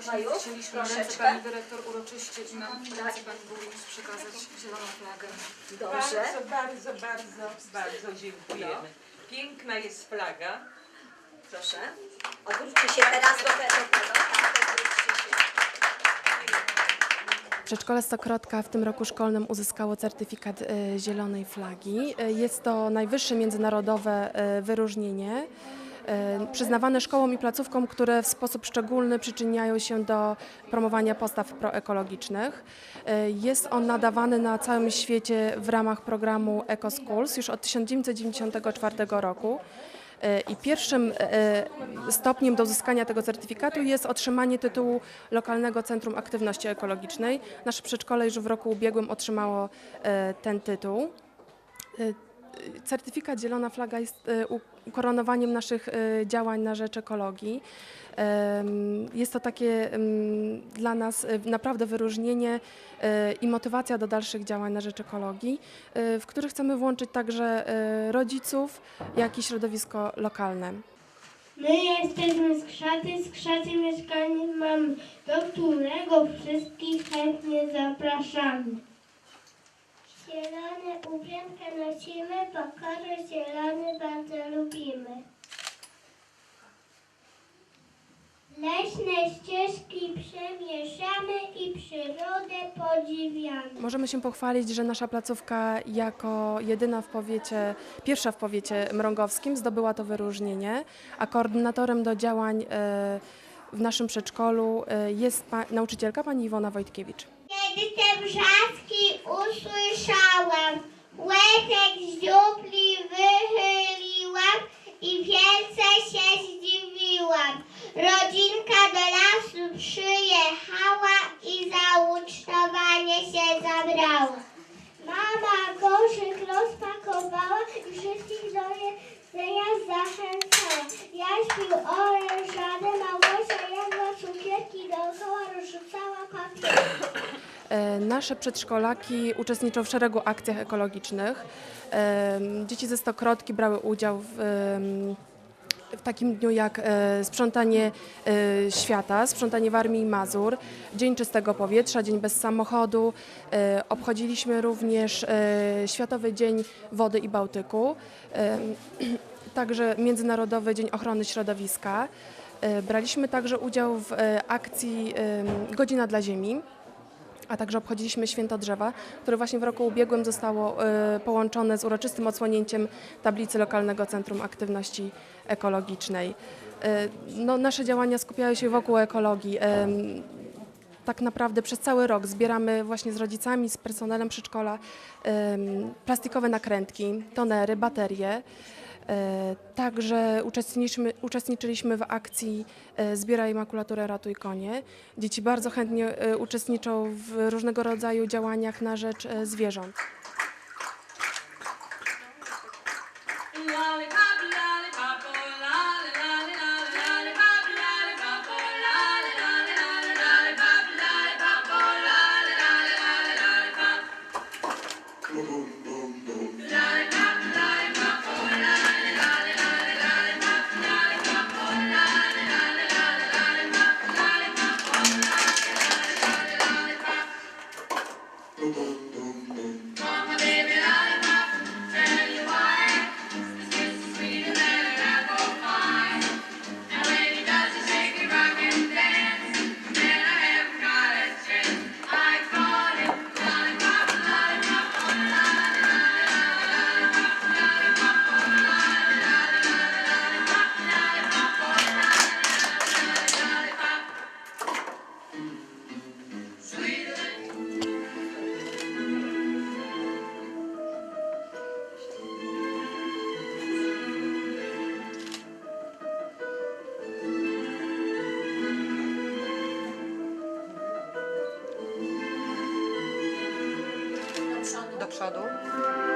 chcieliśmy na ręce Troszeczkę. pani dyrektor uroczyście i na ręce pani burmistrz przekazać zieloną flagę. Dobrze. Bardzo, bardzo, bardzo, bardzo dziękujemy. Piękna jest flaga. Proszę. Odwróćcie się teraz do, te, do tego. Tak. Przedszkole Stokrotka w tym roku szkolnym uzyskało certyfikat e, zielonej flagi. E, Jest to najwyższe międzynarodowe e, wyróżnienie przyznawane szkołom i placówkom, które w sposób szczególny przyczyniają się do promowania postaw proekologicznych. E, Jest on nadawany na całym świecie w ramach programu Eco Schools już od 1994 roku. E, I pierwszym e, stopniem do uzyskania tego certyfikatu jest otrzymanie tytułu Lokalnego Centrum Aktywności Ekologicznej. Nasze przedszkole już w roku ubiegłym otrzymało e, ten tytuł. Certyfikat Zielona Flaga jest e, ukoronowaniem naszych e, działań na rzecz ekologii. Jest to takie dla nas e, naprawdę wyróżnienie i motywacja do dalszych działań na rzecz ekologii, w których chcemy włączyć także rodziców, jak i środowisko lokalne. My jesteśmy z Krzaty, z Krzaty mieszkanie mamy, do którego wszystkich chętnie zapraszamy. Zielone ubranka nosimy, bo kolor zielony bardzo lubimy. Leśne ścieżki przemieszamy i przyrodę podziwiamy. Możemy się pochwalić, że nasza placówka jako jedyna w powiecie, pierwsza w powiecie mrągowskim zdobyła to wyróżnienie, a koordynatorem do działań e, w naszym przedszkolu e, jest pa, nauczycielka pani Iwona Wojtkiewicz. Kiedy te wrzaski usłyszałam, łezek z dziupli wychyliłam i wielce się zdziwiłam. Rodzinka do lasu przyjechała i za ucztowanie się zabrała. Mama koszyk rozpakowała i wszystkich do jedzenia zachęcała. Jaśpił orężadę, Małgosia jadła cukierki, dookoła rozrzucała papier. E, Nasze przedszkolaki uczestniczą w szeregu akcjach ekologicznych. E, Dzieci ze Stokrotki brały udział w, w takim dniu jak e, sprzątanie świata, sprzątanie Warmii i Mazur, Dzień Czystego Powietrza, Dzień Bez Samochodu. Obchodziliśmy również Światowy Dzień Wody i Bałtyku, także Międzynarodowy Dzień Ochrony Środowiska. Braliśmy także udział w akcji Godzina dla Ziemi a także obchodziliśmy Święto Drzewa, które właśnie w roku ubiegłym zostało e, połączone z uroczystym odsłonięciem tablicy Lokalnego Centrum Aktywności Ekologicznej. E, No, nasze działania skupiają się wokół ekologii. Em, Tak naprawdę przez cały rok zbieramy właśnie z rodzicami, z personelem przedszkola plastikowe nakrętki, tonery, baterie. E, Także uczestniczyliśmy, uczestniczyliśmy w akcji e, Zbieraj makulaturę, ratuj konie. Dzieci bardzo chętnie e, uczestniczą w różnego rodzaju działaniach na rzecz zwierząt. Do przodu. Do przodu.